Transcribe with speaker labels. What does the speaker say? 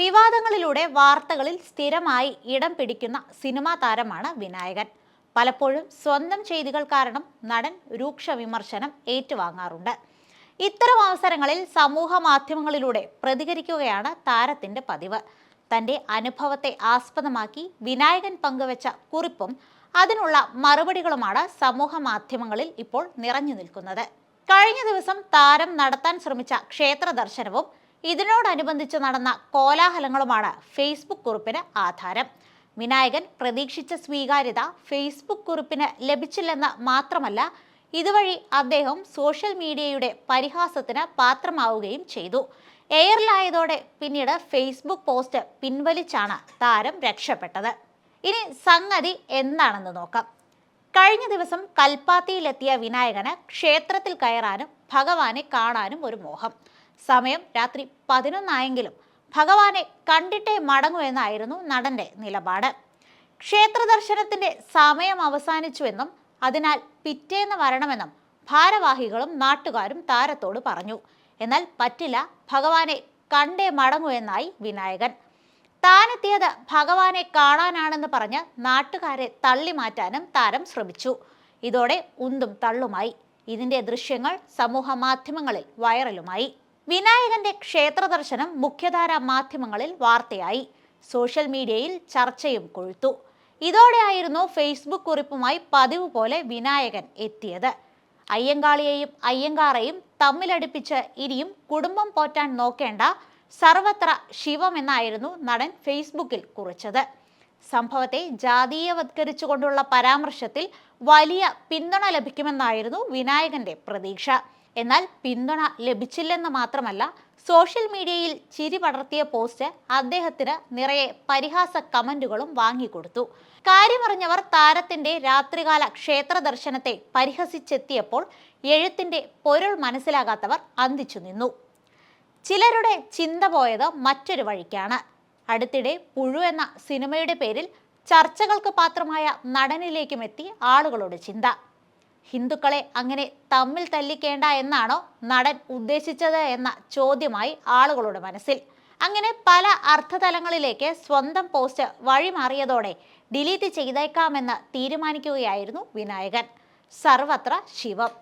Speaker 1: വിവാദങ്ങളിലൂടെ വാർത്തകളിൽ സ്ഥിരമായി ഇടം പിടിക്കുന്ന സിനിമാ താരമാണ് വിനായകൻ. പലപ്പോഴും സ്വന്തം ചെയ്തികൾ കാരണം നടൻ രൂക്ഷ വിമർശനം ഏറ്റുവാങ്ങാറുണ്ട്. ഇത്തരം അവസരങ്ങളിൽ സമൂഹ മാധ്യമങ്ങളിലൂടെ പ്രതികരിക്കുകയാണ് താരത്തിന്റെ പതിവ്. തന്റെ അനുഭവത്തെ ആസ്പദമാക്കി വിനായകൻ പങ്കുവച്ച കുറിപ്പും അതിനുള്ള മറുപടികളുമാണ് സമൂഹ മാധ്യമങ്ങളിൽ ഇപ്പോൾ നിറഞ്ഞു നിൽക്കുന്നത്. കഴിഞ്ഞ ദിവസം താരം നടത്താൻ ശ്രമിച്ച ക്ഷേത്ര ദർശനവും ഇതിനോടനുബന്ധിച്ച് നടന്ന കോലാഹലങ്ങളുമാണ് ഫേസ്ബുക്ക് കുറിപ്പിന് ആധാരം. വിനായകൻ പ്രതീക്ഷിച്ച സ്വീകാര്യത ഫേസ്ബുക്ക് കുറിപ്പിന് ലഭിച്ചില്ലെന്ന് മാത്രമല്ല ഇതുവഴി അദ്ദേഹം സോഷ്യൽ മീഡിയയുടെ പരിഹാസത്തിന് പാത്രമാവുകയും ചെയ്തു. എയറിലായതോടെ പിന്നീട് ഫേസ്ബുക്ക് പോസ്റ്റ് പിൻവലിച്ചാണ് താരം രക്ഷപ്പെട്ടത്. ഇനി സംഗതി എന്താണെന്ന് നോക്കാം. കഴിഞ്ഞ ദിവസം കൽപ്പാത്തിയിലെത്തിയ വിനായകന് ക്ഷേത്രത്തിൽ കയറാനും ഭഗവാനെ കാണാനും ഒരു മോഹം. സമയം രാത്രി പതിനൊന്നായെങ്കിലും ഭഗവാനെ കണ്ടിട്ടേ മടങ്ങൂ എന്നായിരുന്നു നടന്റെ നിലപാട്. ക്ഷേത്ര ദർശനത്തിന്റെ സമയം അവസാനിച്ചുവെന്നും അതിനാൽ പിറ്റേന്ന് വരണമെന്നും ഭാരവാഹികളും നാട്ടുകാരും താരത്തോട് പറഞ്ഞു. എന്നാൽ പറ്റില്ല ഭഗവാനെ കണ്ടേ മടങ്ങൂ എന്നായി വിനായകൻ. താനെത്തിയത് ഭഗവാനെ കാണാനാണെന്ന് പറഞ്ഞ് നാട്ടുകാരെ തള്ളി മാറ്റാനും താരം ശ്രമിച്ചു. ഇതോടെ ഉന്തും തള്ളുമായി. ഇതിന്റെ ദൃശ്യങ്ങൾ സമൂഹ മാധ്യമങ്ങളിൽ വൈറലുമായി. വിനായകന്റെ ക്ഷേത്ര ദർശനം മുഖ്യധാരാ മാധ്യമങ്ങളിൽ വാർത്തയായി. സോഷ്യൽ മീഡിയയിൽ ചർച്ചയും കൊഴുത്തു. ഇതോടെയായിരുന്നു ഫേസ്ബുക്ക് കുറിപ്പുമായി പതിവ് പോലെ വിനായകൻ എത്തിയത്. അയ്യങ്കാളിയെയും അയ്യങ്കാറേയും തമ്മിലടിപ്പിച്ച് ഇനിയും കുടുംബം പോറ്റാൻ നോക്കേണ്ട സർവത്ര ശിവമെന്നായിരുന്നു നടൻ ഫേസ്ബുക്കിൽ കുറിച്ചത്. സംഭവത്തെ ജാതീയവത്കരിച്ചുകൊണ്ടുള്ള പരാമർശത്തിൽ വലിയ പിന്തുണ ലഭിക്കുമെന്നായിരുന്നു വിനായകന്റെ പ്രതീക്ഷ. എന്നാൽ പിന്തുണ ലഭിച്ചില്ലെന്ന് മാത്രമല്ല സോഷ്യൽ മീഡിയയിൽ ചിരി പടർത്തിയ പോസ്റ്റ് അദ്ദേഹത്തിന് നിറയെ പരിഹാസ കമന്റുകളും വാങ്ങിക്കൊടുത്തു. കാര്യമറിഞ്ഞവർ താരത്തിന്റെ രാത്രികാല ക്ഷേത്ര ദർശനത്തെ പരിഹസിച്ചെത്തിയപ്പോൾ എഴുത്തിന്റെ പൊരുൾ മനസ്സിലാകാത്തവർ അന്തിച്ചു നിന്നു. ചിലരുടെ ചിന്ത പോയത് മറ്റൊരു വഴിക്കാണ്. അടുത്തിടെ പുഴു എന്ന സിനിമയുടെ പേരിൽ ചർച്ചകൾക്ക് പാത്രമായ നടനിലേക്കും എത്തി ആളുകളുടെ ചിന്ത. ഹിന്ദുക്കളെ അങ്ങനെ തമ്മിൽ തല്ലിക്കേണ്ട എന്നാണോ നടൻ ഉദ്ദേശിച്ചത് എന്ന ചോദ്യമായി ആളുകളുടെ മനസ്സിൽ. അങ്ങനെ പല അർത്ഥതലങ്ങളിലേക്ക് സ്വന്തം പോസ്റ്റ് വഴിമാറിയതോടെ ഡിലീറ്റ് ചെയ്തേക്കാമെന്ന് തീരുമാനിക്കുകയായിരുന്നു വിനായകൻ. സർവത്ര ശിവം.